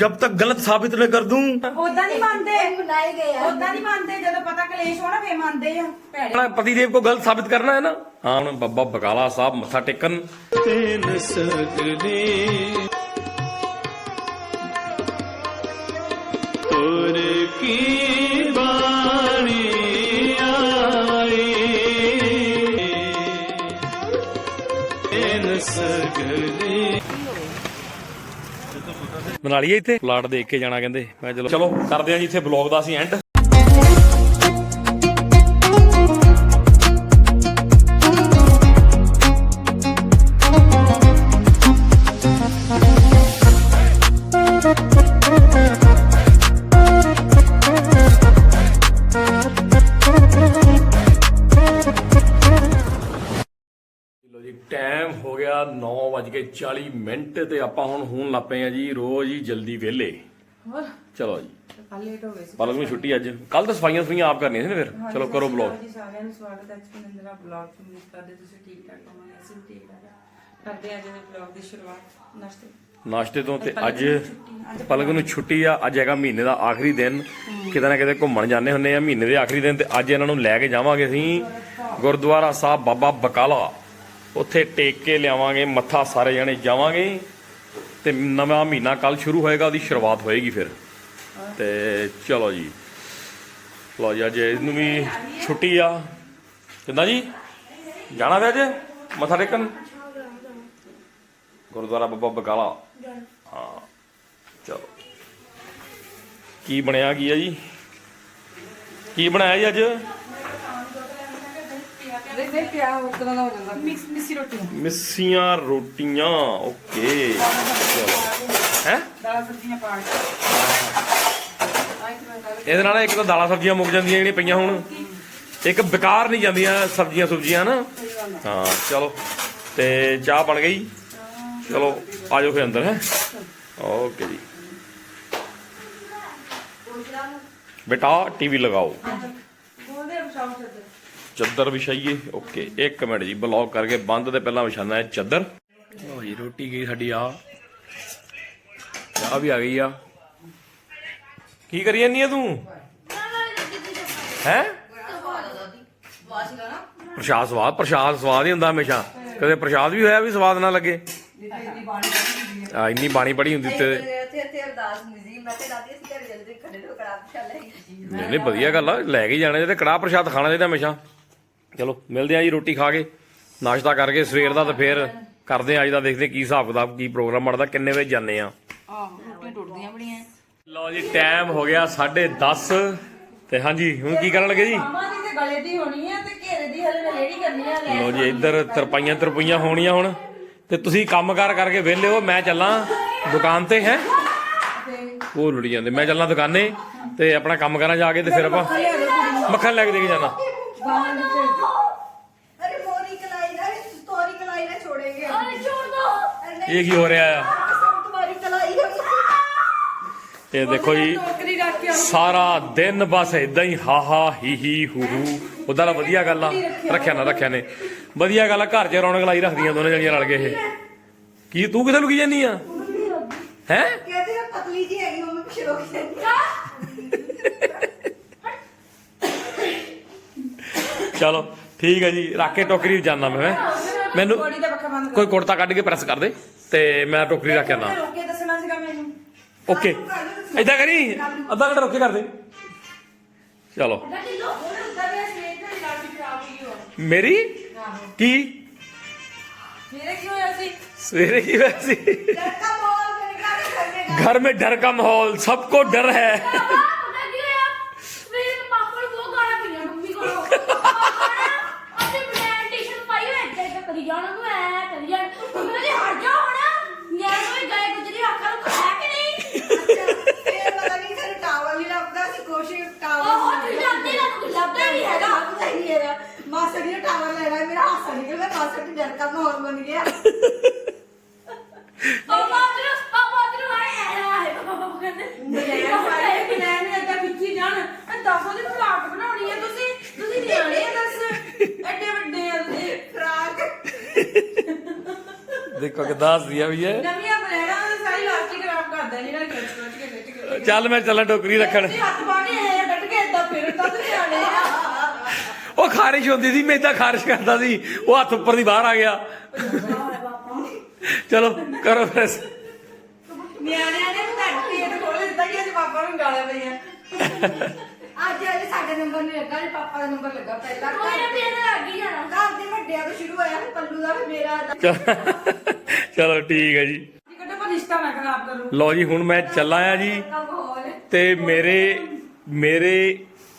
जब तक गलत साबित न कर दूं ਉਦਾਂ ਨਹੀਂ ਮੰਨਦੇ ਬਣਾਏ ਗਏ ਆ ਉਦਾਂ ਨਹੀਂ ਮੰਨਦੇ ਜਦੋਂ ਪਤਾ ਕਲੇਸ਼ ਹੋਣਾ ਫੇਰ ਮੰਨਦੇ ਆ ਭੈੜੇ अपना पतिदेव को गलत साबित करना है ना हाँ ਹੁਣ ਬਾਬਾ ਬਕਾਲਾ ਸਾਹਿਬ ਮੱਥਾ ਬਣਾ ਲਈਏ ਇੱਥੇ। ਪਲਾਟ ਦੇਖ ਕੇ ਜਾਣਾ ਕਹਿੰਦੇ। ਮੈਂ ਚਲੋ। ਚਲੋ, ਕਰਦੇ ਆਂ ਜੀ ਇੱਥੇ ਬਲੌਗ ਦਾ ਅਸੀਂ ਐਂਡ 9:40 ਮਿੰਟ ਤੇ ਆਪਾਂ ਹੁਣ ਹੋਣ ਲੱਪੇ ਆ ਜੀ ਰੋਜ਼ ਹੀ ਜਲਦੀ ਵਿਹਲੇ। ਹੋਰ? ਚਲੋ ਜੀ। ਕੱਲ ਲੇਟ ਹੋ ਗਏ ਸੀ। ਪਲਕ ਨੂੰ ਛੁੱਟੀ ਅੱਜ। ਕੱਲ ਤਾਂ ਸਫਾਈਆਂ ਸਫਾਈਆਂ ਆਪ ਕਰਨੀਆਂ ਸੀ ਨਾ ਫਿਰ। ਚਲੋ ਕਰੋ ਬਲੌਗ ਜੀ ਸਾਰਿਆਂ ਨੂੰ। ਸਵਾਗਤ ਹੈ ਐਚਪੀ ਨੰਦਰਾ ਬਲੌਗ ਤੋਂ। ਉਮੀਦ ਕਰਦੇ ਤੁਸੀਂ ਠੀਕ ਠਾਕ ਹੋਵੋਗੇ। ਅਸੀਂ ਵੀ ਠੀਕ ਠਾਕ ਹਾਂ। ਕਰਦੇ ਹਾਂ ਅੱਜ ਦੇ ਬਲੌਗ ਦੀ ਸ਼ੁਰੂਆਤ। ਨਸ਼ਤੇ ਨਾਸ਼ਤੇ ਤੋਂ ਤੇ ਅੱਜ ਪਲਕ ਨੂੰ ਛੁੱਟੀ। ਆ। ਅੱਜ ਹੈਗਾ ਮਹੀਨੇ ਦਾ ਆਖਰੀ ਦਿਨ। ਕਿਤੇ ਨਾ ਕਿਤੇ ਘੁੰਮਣ ਜਾਂਦੇ ਹੁੰਨੇ ਆ। ਮਹੀਨੇ ਦੇ ਆਖਰੀ ਦਿਨ ਤੇ ਅੱਜ ਇਹਨਾਂ ਨੂੰ ਲੈ ਕੇ ਜਾਵਾਂਗੇ ਅਸੀਂ। ਗੁਰਦੁਆਰਾ ਸਾਹਿਬ ਬਾਬਾ ਬਕਾਲਾ। ਉੱਥੇ ਟੇਕ ਕੇ ਲਿਆਵਾਂਗੇ, ਮੱਥਾ ਸਾਰੇ ਜਣੇ ਜਾਵਾਂਗੇ ਤੇ ਨਵਾਂ ਮਹੀਨਾ ਕੱਲ ਸ਼ੁਰੂ ਹੋਏਗਾ, ਉਹਦੀ ਸ਼ੁਰੂਆਤ ਹੋਏਗੀ ਫਿਰ। ਤੇ ਚਲੋ ਜੀ। ਲਓ ਜੀ, ਅੱਜ ਇਹਨੂੰ ਵੀ ਛੁੱਟੀ ਆ। ਕਿੰਦਾ ਜੀ? ਜਾਣਾ ਵੇ ਅੱਜ? ਮੱਥਾ ਟੇਕਣ? ਗੁਰਦੁਆਰਾ ਬਾਬਾ ਬਕਾਲਾ ਹਾਂ, ਚਲੋ। ਕੀ ਬਣਿਆ, ਕੀ ਆ ਜੀ? ਕੀ ਬਣਾਇਆ ਜੀ ਅੱਜ? ਦੇਖ ਦੇਖ ਪਿਆ ਉਤਰਾ ਦਾ ਹੋ ਜਾਂਦਾ? ਮਿਕਸ ਮਿੱਸੀ ਰੋਟੀ ਮਿੱਸੀਆਂ ਰੋਟੀਆਂ ਓਕੇ। ਚਲੋ ਹੈ? ਦਾਲ ਸਬਜ਼ੀਆਂ ਪਾ ਕੇ। ਇਹਦੇ ਨਾਲ ਇੱਕ ਤਾਂ ਦਾਲਾਂ ਸਬਜ਼ੀਆਂ ਮੁੱਕ ਜਾਂਦੀਆਂ ਜਿਹੜੀਆਂ ਪਈਆਂ ਹੁਣ। ਇੱਕ ਬੇਕਾਰ ਨਹੀਂ ਜਾਂਦੀਆਂ ਸਬਜ਼ੀਆਂ ਸੁਬਜ਼ੀਆਂ ਨਾ ਹਾਂ ਚਲੋ। ਤੇ ਚਾਹ ਬਣ ਗਈ? ਚਲੋ ਆਜੋ ਫਿਰ ਅੰਦਰ ਹੈ? ਓਕੇ ਜੀ। ਬੇਟਾ ਟੀਵੀ ਲਗਾਓ। ਬੋਲਦੇ ਬਚਾਓ ਚੱਦਰ ਵਿਛਾਈਏ। ਓਕੇ, ਇੱਕ ਮਿੰਟ ਜੀ, ਬਲੌਕ ਕਰਕੇ ਬੰਦ ਤੇ ਪਹਿਲਾਂ ਵਿਛਾਣਾ ਹੈ ਚੱਦਰ। ਲਓ ਜੀ, ਰੋਟੀ ਗਈ ਸਾਡੀ ਆ। ਚਾਹ ਵੀ ਆ ਗਈ ਆ। ਕੀ ਕਰੀ ਜਾਂਦੀ ਆ ਤੂੰ? ਹੈ? ਪ੍ਰਸ਼ਾਦ ਸਵਾਦ ਪ੍ਰਸ਼ਾਦ ਸਵਾਦ ਹੀ ਹੁੰਦਾ ਹਮੇਸ਼ਾ। ਕਦੇ ਪ੍ਰਸ਼ਾਦ ਵੀ ਹੋਇਆ ਵੀ ਸਵਾਦ ਨਾ ਲੱਗੇ? ਆ, ਇੰਨੀ ਬਾਣੀ ਪੜੀ ਹੁੰਦੀ ਤੇ ਨਹੀਂ ਨਹੀਂ, ਵਧੀਆ ਗੱਲ ਆ, ਲੈ ਕੇ ਜਾਣਾ ਚਾਹੀਦਾ ਕੜਾਹ ਪ੍ਰਸ਼ਾਦ ਖਾਣਾ ਚਾਹੀਦਾ ਹਮੇਸ਼ਾ। ਚਲੋ ਮਿਲਦੇ ਆ ਜੀ ਰੋਟੀ ਖਾ ਕੇ। ਨਾਸ਼ਤਾ ਕਰਕੇ ਸਵੇਰ ਦਾ ਤੇ ਫੇਰ ਕਰਦੇ ਆ ਅੱਜ ਦਾ ਦੇਖਦੇ ਕੀ ਹਿਸਾਬ ਕਿਤਾਬ ਕੀ ਪ੍ਰੋਗਰਾਮ ਬਣਦਾ ਕਿੰਨੇ ਵਜੇ ਜਾਂਦੇ ਆ। ਆਹ ਰੋਟੀਆਂ ਟੁੱਟਦੀਆਂ ਬੜੀਆਂ ਲਓ ਜੀ ਟਾਈਮ ਹੋ ਗਿਆ 10:30 ਤੇ ਹਾਂਜੀ ਹੁਣ ਕੀ ਕਰਨ ਲੱਗੇ ਜੀ? ਮਾਮਾ ਦੀ ਤੇ ਗਲੇ ਦੀ ਹੋਣੀ ਹੈ ਤੇ ਘੇਰੇ ਦੀ ਹਲੇ ਰੇੜੀ ਕਰਨੀ ਹੈ ਲੈ ਲਓ ਜੀ ਇੱਧਰ ਤਰਪਾਈਆਂ ਤਰਪਈਆਂ ਹੋਣੀਆਂ ਹੁਣ। ਤੇ ਤੁਸੀਂ ਕੰਮਕਾਰ ਕਰਕੇ ਵਿਹਲੇ ਹੋ ਮੈਂ ਚੱਲਾਂ ਦੁਕਾਨ ਤੇ ਹੈ? ਉਹ ਲੁੜੀ ਜਾਂਦੇ ਮੈਂ ਚੱਲਾਂ ਦੁਕਾਨੇ ਤੇ ਆਪਣਾ ਕੰਮ ਕਰਾਂ ਜਾ ਕੇ ਤੇ ਫਿਰ ਆਪਾਂ ਮੱਖਣ ਲੈ ਕੇ ਦੇ ਕੇ ਜਾਣਾ। ਇਹ ਕੀ ਹੋ ਰਿਹਾ ਆ? ਦੇਖੋ ਜੀ ਸਾਰਾ ਦਿਨ ਬਸ ਇਦਾਂ ਹੀ ਹਾ ਹਾ ਹੀ ਹੀ ਹੂ ਹੂ। ਉਦਾਂ ਵਧੀਆ ਗੱਲ ਆ ਰੱਖਿਆ ਨਾ ਰੱਖਿਆ ਨੇ। ਵਧੀਆ ਗੱਲ ਆ ਘਰ 'ਚ ਰੌਣਕ ਲਾਈ ਰੱਖਦੀਆਂ ਦੋਨੇ ਜਣੀਆਂ ਰਲ ਕੇ ਇਹ। ਕੀ ਤੂੰ ਕਿਥੇ ਲੁਕੀ ਜਾਨੀ ਆ? ਹੈ? ਕਹਿੰਦੇ ਪਤਲੀ ਜੀ ਹੈਗੀ ਮੰਮੀ ਪਿੱਛੇ ਰੋਕ ਚਲੋ ਠੀਕ ਹੈ ਜੀ ਰੱਖ ਕੇ ਟੋਕਰੀ ਜਾਂਦਾ ਮੈਂ ਮੈਨੂੰ ਕੋਈ ਕੁੜਤਾ ਕੱਢ ਕੇ ਪ੍ਰੈਸ ਕਰ ਦੇ। ਤੇ ਮੈਂ ਟੋਕਰੀ ਰੱਖ ਆਣਾ ਕਰ ਰੋਕ ਕੇ ਦੱਸਣਾ ਸੀਗਾ ਮੈਨੂੰ ਓਕੇ ਏਦਾਂ ਕਰੀ ਅੱਧਾ ਘੰਟਾ ਰੁਕ ਕੇ ਕਰ ਦੇ ਚਲੋ ਮੇਰੀ ਕੀ ਮੇਰੇ ਕੀ ਹੋਇਆ ਸੀ ਸਵੇਰੇ ਕੀ ਹੋਇਆ ਸੀ लड़का बोल मैंने कहा कि करने का घर में डर का माहौल सबको डर है ਦੇਖੋ ਕਿਦਾਂ ਹੱਸਦੀ ਆ ਵੀ ਇਹ। ਨਵੀਆਂ ਬਲੈਣਾ ਦਾ ਸਾਰੀ ਲਾਸਟਿਕ ਖਰਾਬ ਕਰਦਾ ਨਹੀਂ ਨਾ ਖਿੱਚ ਖਿੱਚ ਕੇ ਖਿੱਚ ਕੇ ਚੱਲ ਮੈਂ ਚੱਲਾਂ ਟੋਕਰੀ ਰੱਖਣ। ਤੁਸੀਂ ਹੱਥ ਪਾ ਕੇ ਐ ਡਟ ਕੇ ਏਦਾਂ ਫਿਰਦਾ ਤੇ ਨਿਆਣੇ ਆ ਉਹ ਖਾਰਿਸ਼ ਹੁੰਦੀ ਸੀ ਮੈਂ ਇਦਾਂ ਖਾਰਿਸ਼ ਕਰਦਾ ਸੀ ਉਹ ਹੱਥ ਉੱਪਰ ਦੀ ਬਾਹਰ ਆ ਗਿਆ। ਚਲੋ ਕਰੋ ਫਿਰ ਨਿਆਣਿਆਂ ਨੇ ਤੁਹਾਡਾ ਪੇਟ ਖੋਲ ਦਿੱਤਾ ਕਿ ਅੱਜ ਪਾਪਾ ਨੂੰ ਗਾਲਾਂ ਪਈਆਂ। ਅੱਜ ਅੱਜ ਸਾਡੇ ਨੰਬਰ ਨਹੀਂ ਲੱਗਾ ਜੀ ਪਾਪਾ ਦਾ ਨੰਬਰ ਲੱਗਾ ਪਹਿਲਾਂ। ਕੋਈ ਨਾ ਫਿਰ ਲੱਗ ਹੀ ਜਾਣਾ। ਘਰ ਦੇ ਵੱਡਿਆਂ ਤੋਂ ਸ਼ੁਰੂ ਹੋਇਆ ਫਿਰ ਪੱਲੂ ਦਾ ਫਿਰ ਮੇਰਾ ਦਾ ਚਲੋ ਠੀਕ ਹੈ ਜੀ ਜੀ ਕੱਢੋ ਪਰ ਰਿਸ਼ਤਾ ਨਾ ਖਰਾਬ ਕਰੋ ਲਓ ਜੀ ਹੁਣ ਮੈਂ ਚੱਲਾਂ ਆ ਜੀ ਮਾਹੌਲ ਤੇ ਮੇਰੇ ਮੇਰੇ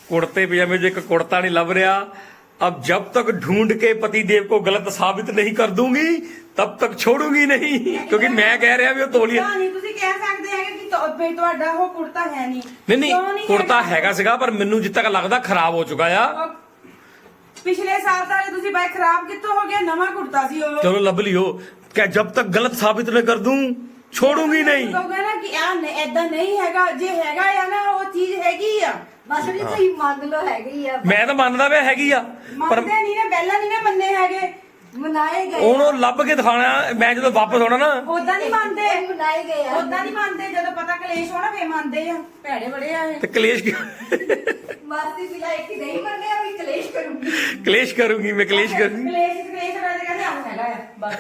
ਕੁੜਤੇ ਪਜਾਮੇ 'ਚ ਇੱਕ ਕੁੜਤਾ ਨਹੀਂ ਲੱਭ ਰਿਹਾ अब जब तक ढूंढ के पति देव को गलत साबित नहीं कर दूंगी तब तक छोड़ूंगी नहीं क्योंकि मैं कह रहा भी वो तोलिया ਨਹੀਂ ਤੁਸੀਂ ਕਹਿ ਸਕਦੇ ਹੈਗੇ ਕਿ ਤੁ- ਵੀ ਤੁਹਾਡਾ ਉਹ ਕੁੜਤਾ ਹੈ ਨਹੀਂ ਨਹੀਂ ਨਹੀਂ ਕਿਉਂ ਕੁੜਤਾ ਹੈਗਾ ਸੀਗਾ ਪਰ ਮੈਨੂੰ ਜਿੱਦ ਤੱਕ ਲੱਗਦਾ ਖਰਾਬ ਹੋ ਚੁੱਕਾ ਆ ਉਹ ਪਿਛਲੇ ਸਾਲ ਤਾਂ ਇਹ ਤੁਸੀਂ ਬਾਈ ਖਰਾਬ ਕਿੱਥੋਂ ਹੋ ਗਿਆ ਨਵਾਂ ਕੁੜਤਾ ਸੀ ਉਹ चलो लब लियो क्या जब तक गलत साबित न कर दूं छोड़ूंगी नहीं ਕਹੋਗੇ ਨਾ ਕਿ ਆ ਐਦਾਂ ਨਹੀਂ ਹੈਗਾ ਜੇ ਹੈਗਾ ਆ ਨਾ ਉਹ ਚੀਜ਼ ਹੈਗੀ ਆ ਮਾਸੜ ਜੀ ਤੁਸੀਂ ਮੰਨ ਲਓ ਹੈਗੀ ਆ ਮੈਂ ਤਾਂ ਮੰਨਦਾ ਪਿਆ ਹੈਗੀ ਆ ਪਰ ਮੰਨਦੇ ਨਹੀਂ ਨਾ ਪਹਿਲਾਂ ਨਹੀਂ ਨਾ ਮੰਨੇ ਹੈਗੇ ਮਨਾਏ ਗਏ ਉਹਨੂੰ ਲੱਭ ਕੇ ਦਿਖਾਣਾ ਮੈਂ ਜਦੋਂ ਵਾਪਸ ਆਉਣਾ ਨਾ। ਉਦਾਂ ਨਹੀਂ ਮੰਨਦੇ। ਮਨਾਏ ਗਏ ਆ। ਉਦਾਂ ਨਹੀਂ ਮੰਨਦੇ ਜਦੋਂ ਪਤਾ ਕਲੇਸ਼ ਹੋਣਾ ਫੇਰ ਮੰਨਦੇ ਆ। ਭੈੜੇ ਬੜੇ ਆ ਇਹ। ਤੇ ਕਲੇਸ਼ ਕੀ- ਮਾਸੀ ਵੀ ਲਾਇਕ ਨਹੀਂ ਮੰਨਿਆ ਵੀ ਕਲੇਸ਼ ਕਰੂੰਗੀ। ਕਲੇਸ਼ ਕਰੂੰਗੀ ਮੈਂ ਕਲੇਸ਼ ਕਰੂੰਗੀ। ਕਲੇਸ਼ ਕਲੇਸ਼ ਵਾਲੇ ਕਹਿੰਦੇ ਆਉਂ ਹੈਗਾ ਆ ਬਸ।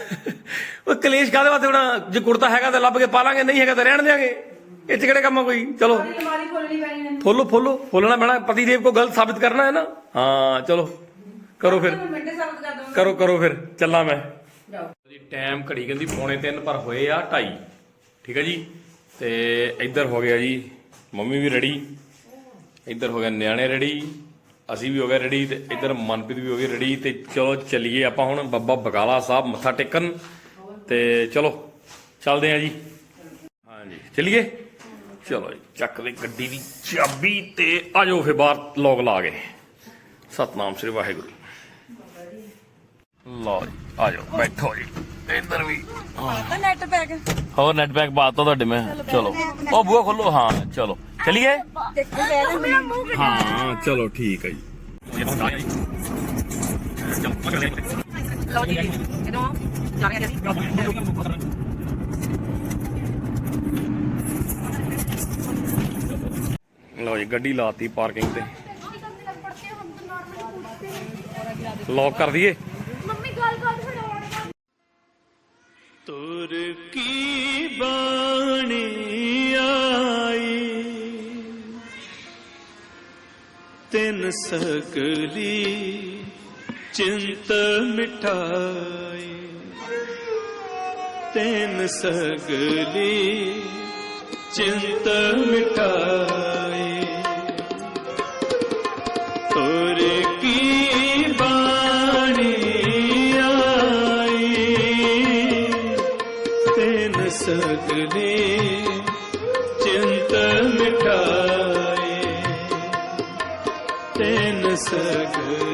ਉਹ ਕਲੇਸ਼ ਕਾਦੇ ਵਾਸਤੇ ਹੋਣਾ? ਜੇ ਕੁੜਤਾ ਹੈਗਾ ਤਾਂ ਲੱਭ ਕੇ ਪਾ ਲਾਂਗੇ ਨਹੀਂ ਹੈਗਾ ਤਾਂ ਰਹਿਣ ਦਿਆਂਗੇ। ਇਹ ਚ ਕਿਹੜੇ ਕੰਮ ਆ ਕੋਈ? ਚਲੋ। ਸਾਰੀ ਅਲਮਾਰੀ ਖੋਲਣੀ ਪੈਣੀ ਮੈਨੂੰ ਫੋਲੋ ਫੋਲੋ ਫੋਲਣਾ ਪੈਣਾ। ਪਤੀ ਦੇਵ ਕੋ ਗਲਤ ਸਾਬਿਤ ਕਰਨਾ ਹੈ ਨਾ? ਹਾਂ ਚਲੋ। ਕਰੋ ਫਿਰ। ਮਿੰਟੇ ਸਾਬਤ ਕਰ ਕਰੋ ਕਰੋ ਫਿਰ। ਚੱਲਾਂ ਮੈਂ। ਜਾਓ। ਜੀ ਟਾਈਮ ਘੜੀ ਕਹਿੰਦੀ ਪੌਣੇ 3 ਪਰ ਹੋਏ ਆ 2:30 ਠੀਕ ਹੈ ਜੀ? ਤੇ ਇੱਧਰ ਹੋ ਗਿਆ ਜੀ ਮੰਮੀ ਵੀ ਰੈਡੀ ਇੱਧਰ ਹੋ ਗਿਆ ਨਿਆਣੇ ਰੈਡੀ ਅਸੀਂ ਵੀ ਹੋ ਗਏ ਰੈਡੀ ਤੇ ਇੱਧਰ ਮਨਪ੍ਰੀਤ ਵੀ ਹੋ ਗਈ ਰੈਡੀ ਤੇ ਚਲੋ ਚੱਲੀਏ ਆਪਾਂ ਹੁਣ ਬੱਬਾ ਬਕਾਲਾ ਸਾਹਿਬ ਮੱਥਾ ਟੇਕਣ। ਤੇ ਚਲੋ ਚੱਲਦੇ ਆ ਜੀ। ਹਾਂਜੀ ਚੱਲੀਏ? ਚਲੋ ਜੀ ਚੱਕ ਦੇ ਗੱਡੀ ਦੀ ਚਾਬੀ ਤੇ ਆ ਜਾਓ ਫੇ ਬਾਹਰ ਲੋਕ ਲਾ ਕੇ। ਸਤਨਾਮ ਸ੍ਰੀ ਵਾਹਿਗੁਰੂ। ਲਓ ਜੀ ਆ ਜਾਓ ਬੈਠੋ ਜੀ। ਇੱਧਰ ਵੀ। ਨੈਟ ਪੈਕ ਹੋਰ ਨੈਟ ਪੈਕ ਬਾਤ ਤੁਹਾਡੇ ਮੈਂ। ਚਲੋ ਉਹ ਬੂਆ ਖੋਲੋ ਹਾਂ ਚਲੋ। ਚਲਿਏ? ਮੇਰਾ ਮੂੰਹ ਹਾਂ ਚਲੋ ਠੀਕ ਹੈ ਜੀ। ਲਓ ਜੀ ਗੱਡੀ ਲਾਤੀ ਪਾਰਕਿੰਗ ਤੇ। ਲੌਕ ਕਰ ਦਈਏ? ਕੀ ਬਾਣੀ ਆਈ? ਤਿਨ ਸਕਲੀ ਚਿੰਤ ਮਿਟਾਈ ਤਿਨ ਸਗਲੀ ਚਿੰਤ ਮਿਟਾਈ ਤਿਨ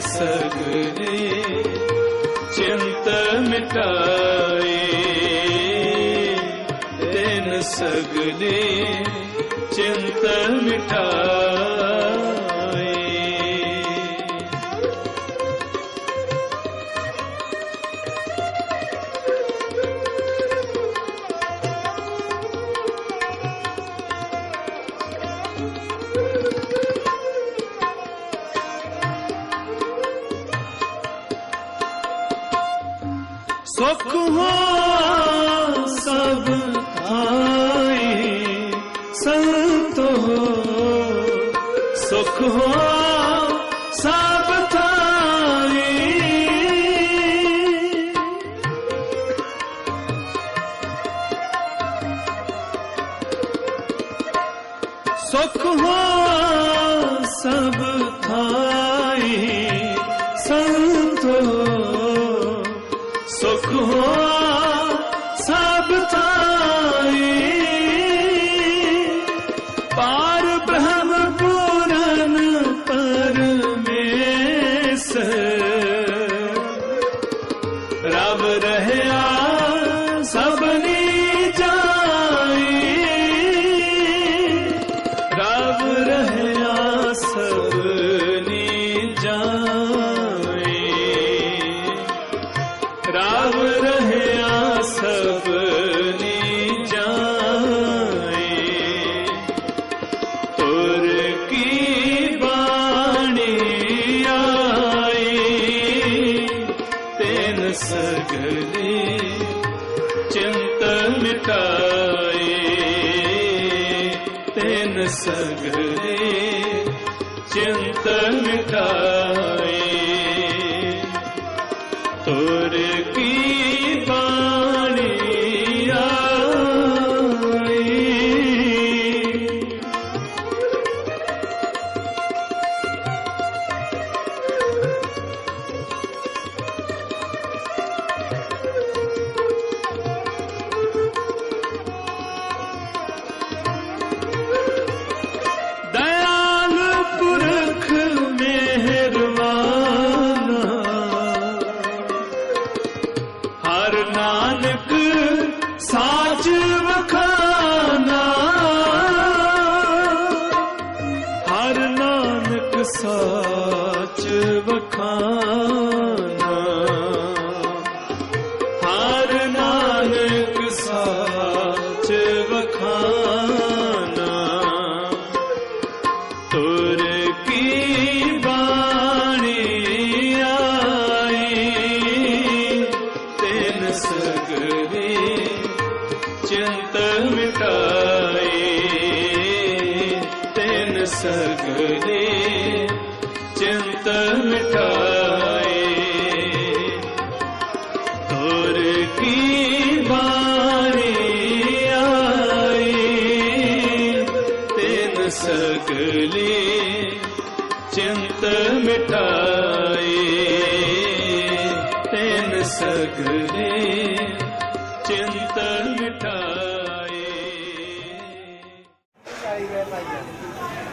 ਸਗਰੇ ਚਿੰਤ ਮਿਟਾਈ। ਤੈਨ ਸਗਰੇ ਚਿੰਤ ਮਿਟਾਈ। চক্ষু ਤੈਨ ਸਗਲੇ ਚਿੰਤ ਤੈਨ ਸਗਰੇ ਚਿੰਤ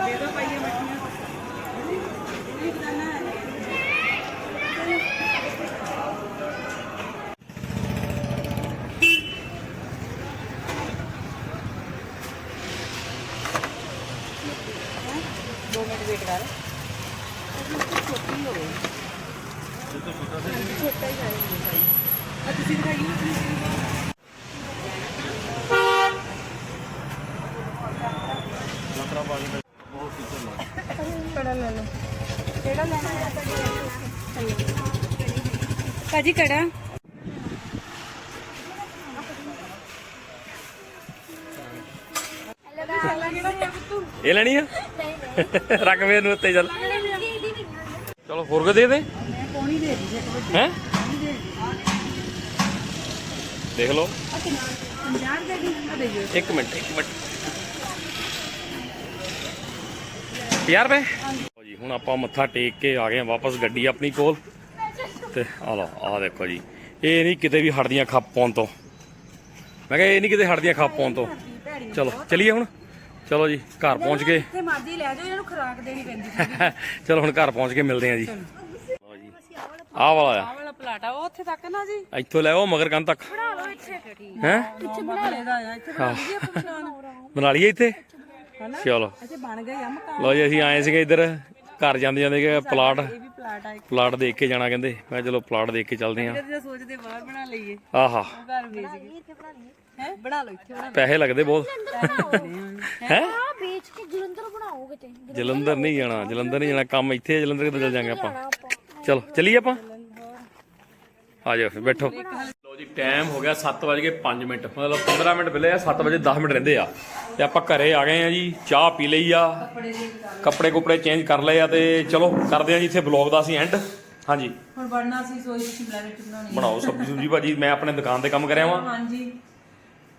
ਦੇ ਦੋ ਪਾਈਏ ਮੱਠੀਆਂ ਇਹ ਕਿਦਾਂ ਹੈ ਭਾਜੀ ਕੜਾ ਇਹ ਲੈਣੀ ਆ? ਰੱਖ ਵੇ ਨੂੰ ਉੱਤੇ ਚੱਲ। ਚਲੋ ਹੋਰ ਕੋ ਦੇ ਦੇ? ਪੌਣੀ ਦੇ ਦੀ ਇੱਕ ਵੱਡੀ ਹੈ? ਦੇਖ ਲਓ। 50 ਦੇ ਦੀ ਆ ਦੇ ਦਿਓ। ਇੱਕ ਮਿੰਟ ਇੱਕ ਮਿੰਟ। 50 ਰੁਪਏ ਲਓ ਜੀ ਹੁਣ ਆਪਾਂ ਮੱਥਾ ਟੇਕ ਕੇ ਆ ਗਏ ਆ ਵਾਪਸ ਗੱਡੀ ਆਪਣੀ ਕੋਲ। ਤੇ ਆ ਲਓ ਆ ਦੇਖੋ ਜੀ। ਇਹ ਨਹੀਂ ਕਿਤੇ ਵੀ ਹਟਦੀਆਂ ਖੱਪ ਪਾਉਣ ਤੋਂ। ਮੈਂ ਕਿਹਾ ਇਹ ਨਹੀਂ ਕਿਤੇ ਹਟਦੀਆਂ ਖੱਪ ਪਾਉਣ ਤੋਂ। ਚਲੋ ਚਲੀਏ ਹੁਣ। ਚਲੋ ਜੀ ਘਰ ਪਹੁੰਚ ਗਏ। ਜਿੱਥੇ ਮਰਜ਼ੀ ਲੈ ਜਾਓ ਇਹਨਾਂ ਨੂੰ ਖੁਰਾਕ ਦੇਣੀ ਪੈਂਦੀ ਚਲੋ ਹੁਣ ਘਰ ਪਹੁੰਚ ਕੇ ਮਿਲਦੇ ਆ ਜੀ। ਲਓ ਜੀ ਆਹ ਵਾਲਾ ਆ। ਵਾਲਾ ਪਲਾਟ ਆ ਉਹ ਉੱਥੇ ਤੱਕ ਨਾ ਜੀ। ਇੱਥੋਂ ਲੈ ਆਓ ਮਗਰ ਕੰਨ ਤੱਕ। ਹੈ? ਇੱਥੇ ਬਣਾ ਲੈਦਾ ਆ ਇੱਥੇ ਬਣਾ ਲਈਏ ਆਪਾਂ ਬਣਾ ਲਈਏ ਇੱਥੇ? ਹਨਾ? ਚਲੋ। ਇੱਥੇ ਬਣ ਗਏ ਆ ਮਕਾਨ। ਲਓ ਜੀ ਅਸੀਂ ਆਏ ਸੀਗੇ ਇੱਧਰ ਘਰ ਜਾਂਦੇ ਜਾਂਦੇ ਕਿ ਪਲਾਟ। ਇਹ ਵੀ ਪਲਾਟ ਆ ਇੱਕ। ਪਲਾਟ ਦੇਖ ਕੇ ਜਾਣਾ ਕਹਿੰਦੇ। ਮੈਂ ਚਲੋ ਪਲਾਟ ਦੇਖ ਕੇ ਚੱਲਦੇ ਆਂ ਜੇ ਸੋਚਦੇ ਬਾਹਰ ਬਣਾ ਲਈਏ। ਆਹਾ। ਉਹ ਘਰ ਵੇਚ ਕੇ ਹੈ? ਬਣਾ ਲਓ ਇੱਥੇ ਬਣਾ ਪੈਸੇ ਲੱਗਦੇ ਬਹੁਤ। ਹੈ? ਆ ਵੇਚ ਕੇ ਜਲੰਧਰ ਬਣਾਓਗੇ ਤੇ ਜਲੰਧਰ ਨਹੀਂ ਜਾਣਾ ਜਲੰਧਰ ਨਹੀਂ ਜਾਣਾ। ਕੰਮ ਇੱਥੇ ਆ, ਜਲੰਧਰ ਕਿੱਥੇ ਚੱਲ ਜਾਾਂਗੇ ਆਪਾਂ। ਚਲੋ ਚੱਲੀਏ ਆਪਾਂ। ਆ ਜਾਓ ਫਿਰ ਬੈਠੋ। ਲੋ ਜੀ ਟਾਈਮ ਹੋ ਗਿਆ 7:05 ਮਿੰਟ। ਮਤਲਬ 15 ਮਿੰਟ ਪਹਿਲੇ ਆ 7 ਵਜੇ 10 ਮਿੰਟ ਰਹਿੰਦੇ ਆ। ਤੇ ਆਪਾਂ ਘਰੇ ਆ ਗਏ ਆ ਜੀ ਚਾਹ ਪੀ ਲਈ ਆ ਕੱਪੜੇ ਕੁਪੜੇ ਚੇਂਜ ਕਰ ਲਏ ਆ ਤੇ ਚਲੋ ਕਰਦੇ ਆ ਜੀ ਇੱਥੇ ਬਲੌਗ ਦਾ ਅਸੀਂ ਐਂਡ ਹਾਂਜੀ। ਹੁਣ ਬਣਨਾ ਸੀ ਸੋਈ ਸ਼ਿਮਲਾ ਮਿਰਚ ਬਣਾਉਣੀ ਬਣਾਓ ਸਬਜ਼ੀ ਸੁਬਜੀ ਭਾਜੀ ਮੈਂ ਆਪਣੇ ਦੁਕਾਨ ਤੇ ਕੰਮ ਕਰਿਆ ਵਾਂ। ਹਾਂਜੀ।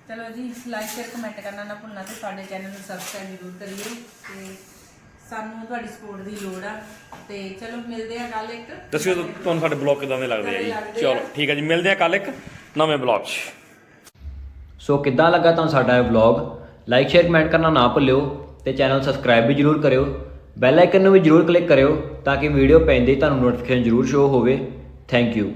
ਚਲੋ ਜੀ ਲਾਈਕ ਸ਼ੇਅਰ ਕਮੈਂਟ ਕਰਨਾ ਨਾ ਭੁੱਲਣਾ ਤੇ ਸਾਡੇ ਚੈਨਲ ਨੂੰ ਸਬਸਕ੍ਰਾਈਬ ਜ਼ਰੂਰ ਕਰਿਓ ਤੇ ਸਾਨੂੰ ਤੁਹਾਡੀ ਸਪੋਰਟ ਦੀ ਲੋੜ ਆ। ਤੇ ਚਲੋ ਮਿਲਦੇ ਆ ਕੱਲ ਇੱਕ। ਦੱਸਿਓ ਤੁ- ਤੁਹਾਨੂੰ ਸਾਡੇ ਬਲੌਗ ਕਿਦਾਂ ਦੇ ਲੱਗਦੇ ਆ ਜੀ। ਚਲੋ ਠੀਕ ਹੈ ਜੀ ਮਿਲਦੇ ਆ ਕੱਲ ਇੱਕ ਨਵੇਂ ਬਲੌਗ 'ਚ। ਸੋ ਕਿੱਦਾਂ ਲੱਗਾ ਤੁਹਾਨੂੰ ਸਾਡਾ ਇਹ ਵਲੌਗ ਲਾਈਕ ਸ਼ੇਅਰ ਕਮੈਂਟ ਕਰਨਾ ਨਾ ਭੁੱਲਿਓ ਤੇ ਚੈਨਲ ਸਬਸਕ੍ਰਾਈਬ ਵੀ ਜਰੂਰ ਕਰਿਓ। ਬੈਲ ਆਈਕਨ ਨੂੰ ਵੀ ਜਰੂਰ ਕਲਿੱਕ ਕਰਿਓ ਤਾਂ ਕਿ ਵੀਡੀਓ ਪੈਂਦੇ ਹੀ ਤੁਹਾਨੂੰ ਨੋਟੀਫਿਕੇਸ਼ਨ ਜਰੂਰ ਸ਼ੋ ਹੋਵੇ। Thank you